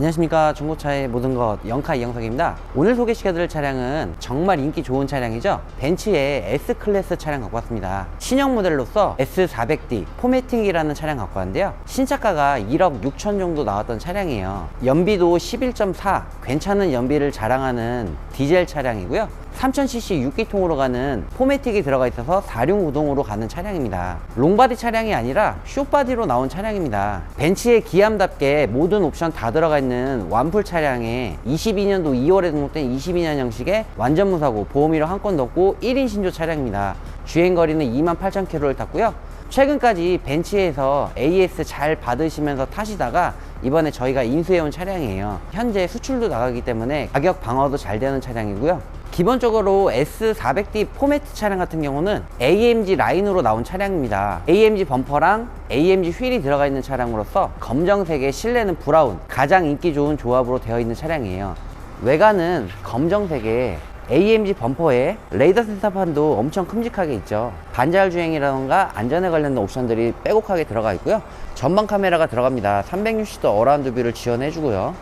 안녕하십니까. 중고차의 모든 것 영카 이영석입니다. 오늘 소개시켜드릴 차량은 정말 인기 좋은 차량이죠. 벤츠의 S클래스 차량 갖고 왔습니다. 신형 모델로서 S400D 포매틱이라는 차량 갖고 왔는데요. 신차가가 1억 6천 정도 나왔던 차량이에요. 연비도 11.4 괜찮은 연비를 자랑하는 디젤 차량이고요 3000cc 6기통으로 가는 포매틱이 들어가 있어서 4륜구동으로 가는 차량입니다. 롱바디 차량이 아니라 숏바디로 나온 차량입니다. 벤츠의 기암답게 모든 옵션 다 들어가 있는 완풀 차량에 22년도 2월에 등록된 22년 형식의 완전 무사고 보험이료 한 건도 없고 1인 신조 차량입니다. 주행거리는 28,000km를 탔고요. 최근까지 벤츠에서 AS 잘 받으시면서 타시다가 이번에 저희가 인수해온 차량이에요. 현재 수출도 나가기 때문에 가격 방어도 잘 되는 차량이고요. 기본적으로 S400D 포매트 차량 같은 경우는 AMG 라인으로 나온 차량입니다. AMG 범퍼랑 AMG 휠이 들어가 있는 차량으로서 검정색의 실내는 브라운, 가장 인기 좋은 조합으로 되어 있는 차량이에요. 외관은 검정색에 AMG 범퍼에 레이더 센서판도 엄청 큼직하게 있죠. 반자율 주행이라던가 안전에 관련된 옵션들이 빼곡하게 들어가 있고요. 전방 카메라가 들어갑니다. 360도 어라운드 뷰를 지원해 주고요.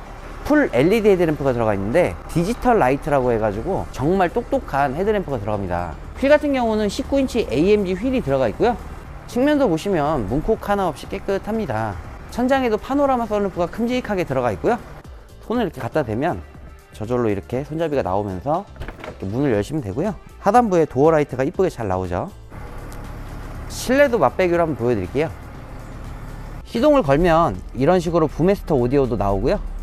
풀 LED 헤드램프가 들어가 있는데 디지털 라이트라고 해가지고 정말 똑똑한 헤드램프가 들어갑니다. 휠 같은 경우는 19인치 AMG 휠이 들어가 있고요. 측면도 보시면 문콕 하나 없이 깨끗합니다. 천장에도 파노라마 선루프가 큼직하게 들어가 있고요. 손을 이렇게 갖다 대면 저절로 이렇게 손잡이가 나오면서 이렇게 문을 열시면 되고요. 하단부에 도어 라이트가 이쁘게 잘 나오죠. 실내도 맛배기로 한번 보여드릴게요. 시동을 걸면 이런 식으로 부메스터 오디오도 나오고요.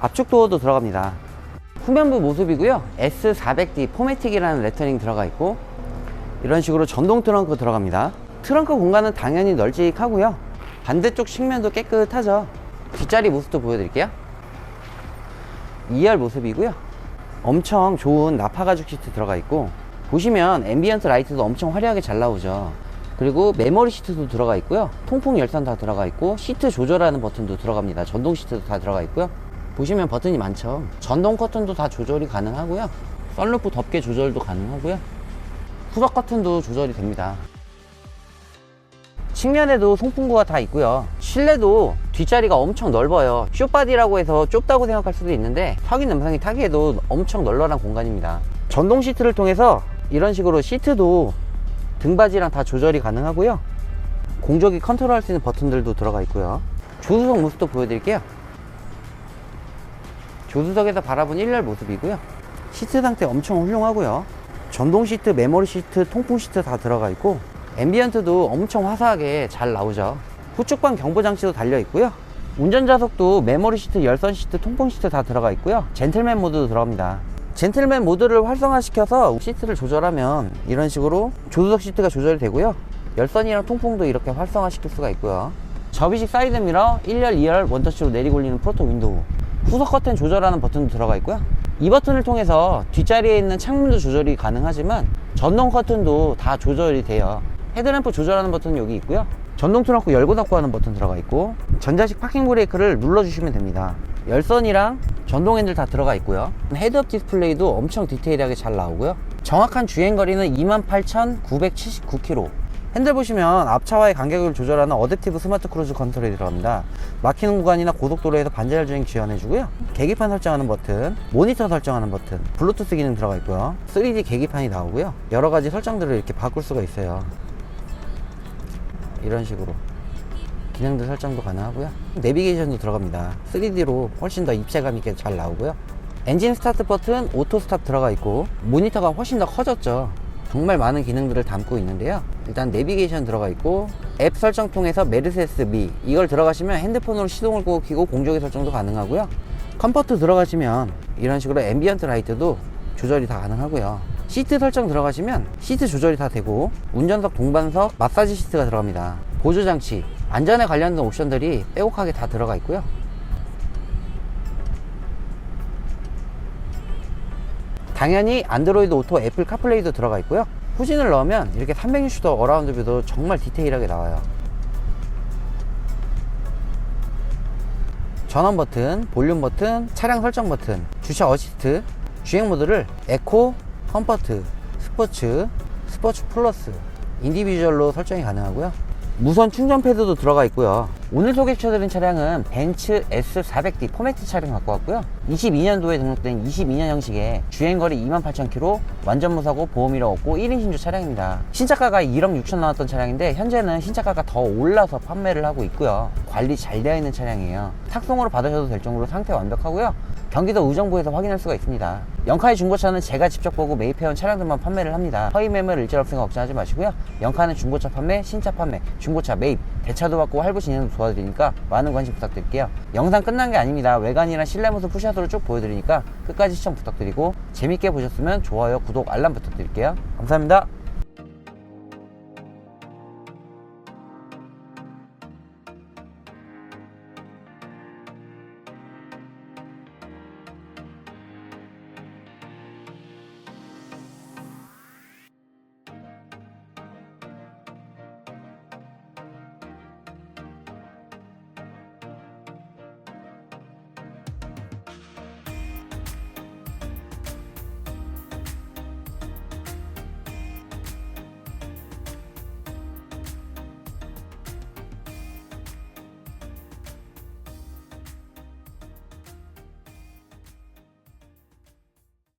앞쪽 도어도 들어갑니다. 후면부 모습이고요. S400D 포매틱이라는 레터링 들어가 있고 이런 식으로 전동 트렁크 들어갑니다. 트렁크 공간은 당연히 널찍하고요. 반대쪽 측면도 깨끗하죠. 뒷자리 모습도 보여드릴게요. 2열 모습이고요. 엄청 좋은 나파 가죽 시트 들어가 있고 보시면 앰비언트 라이트도 엄청 화려하게 잘 나오죠. 그리고 메모리 시트도 들어가 있고요. 통풍 열선 다 들어가 있고 시트 조절하는 버튼도 들어갑니다. 전동 시트도 다 들어가 있고요. 보시면 버튼이 많죠. 전동 커튼도 다 조절이 가능하고요. 썬루프 덮개 조절도 가능하고요. 후석 커튼도 조절이 됩니다. 측면에도 송풍구가 다 있고요. 실내도 뒷자리가 엄청 넓어요. 쇼바디라고 해서 좁다고 생각할 수도 있는데 확인 영상이 타기에도 엄청 널널한 공간입니다. 전동 시트를 통해서 이런 식으로 시트도 등받이랑 다 조절이 가능하고요. 공조기 컨트롤 할 수 있는 버튼들도 들어가 있고요. 조수석 모습도 보여드릴게요. 조수석에서 바라본 1열 모습이고요. 시트 상태 엄청 훌륭하고요. 전동 시트, 메모리 시트, 통풍 시트 다 들어가 있고 앰비언트도 엄청 화사하게 잘 나오죠. 후측방 경보 장치도 달려 있고요. 운전자석도 메모리 시트, 열선 시트, 통풍 시트 다 들어가 있고요. 젠틀맨 모드도 들어갑니다. 젠틀맨 모드를 활성화시켜서 시트를 조절하면 이런 식으로 조수석 시트가 조절이 되고요. 열선이랑 통풍도 이렇게 활성화시킬 수가 있고요. 접이식 사이드 미러, 1열, 2열 원터치로 내리고 올리는 프로토 윈도우. 후석 커튼 조절하는 버튼도 들어가 있고요. 이 버튼을 통해서 뒷자리에 있는 창문도 조절이 가능하지만 전동 커튼도 다 조절이 돼요. 헤드램프 조절하는 버튼은 여기 있고요. 전동 트렁크 열고 닫고 하는 버튼 들어가 있고 전자식 파킹 브레이크를 눌러주시면 됩니다. 열선이랑 전동 핸들 다 들어가 있고요. 헤드업 디스플레이도 엄청 디테일하게 잘 나오고요. 정확한 주행거리는 28,979km. 핸들 보시면 앞차와의 간격을 조절하는 어댑티브 스마트 크루즈 컨트롤이 들어갑니다. 막히는 구간이나 고속도로에서 반자율 주행 지원해주고요. 계기판 설정하는 버튼, 모니터 설정하는 버튼, 블루투스 기능 들어가 있고요. 3D 계기판이 나오고요. 여러 가지 설정들을 이렇게 바꿀 수가 있어요. 이런 식으로 기능들 설정도 가능하고요. 내비게이션도 들어갑니다. 3D로 훨씬 더 입체감 있게 잘 나오고요. 엔진 스타트 버튼, 오토 스탑 들어가 있고 모니터가 훨씬 더 커졌죠. 정말 많은 기능들을 담고 있는데요. 일단 내비게이션 들어가 있고 앱 설정 통해서 메르세스 미 이걸 들어가시면 핸드폰으로 시동을 끄고 공조기 설정도 가능하고요. 컴포트 들어가시면 이런 식으로 앰비언트 라이트도 조절이 다 가능하고요. 시트 설정 들어가시면 시트 조절이 다 되고 운전석 동반석 마사지 시트가 들어갑니다. 보조 장치 안전에 관련된 옵션들이 빼곡하게 다 들어가 있고요. 당연히 안드로이드 오토 애플 카플레이도 들어가 있고요. 후진을 넣으면 이렇게 360도 어라운드 뷰도 정말 디테일하게 나와요. 전원 버튼, 볼륨 버튼, 차량 설정 버튼, 주차 어시스트, 주행 모드를 에코, 컴포트, 스포츠, 스포츠 플러스, 인디비주얼로 설정이 가능하고요. 무선 충전 패드도 들어가 있고요. 오늘 소개시켜드린 차량은 벤츠 S400D 포매트 차량 갖고 왔고요. 22년도에 등록된 22년 형식의 주행거리 28,000km, 완전 무사고 보험이라 없고 1인 신주 차량입니다. 신차가가 1억 6천 나왔던 차량인데 현재는 신차가가 더 올라서 판매를 하고 있고요. 관리 잘 되어 있는 차량이에요. 탁송으로 받으셔도 될 정도로 상태 완벽하고요. 경기도 의정부에서 확인할 수가 있습니다. 영카의 중고차는 제가 직접 보고 매입해온 차량들만 판매를 합니다. 허위 매물 일절 없으니까 걱정하지 마시고요. 영카는 중고차 판매, 신차 판매, 중고차 매입, 대차도 받고 할부 진행도 도와드리니까 많은 관심 부탁드릴게요. 영상 끝난 게 아닙니다. 외관이랑 실내 모습 푸샷으로 쭉 보여드리니까 끝까지 시청 부탁드리고 재밌게 보셨으면 좋아요, 구독, 알람 부탁드릴게요. 감사합니다.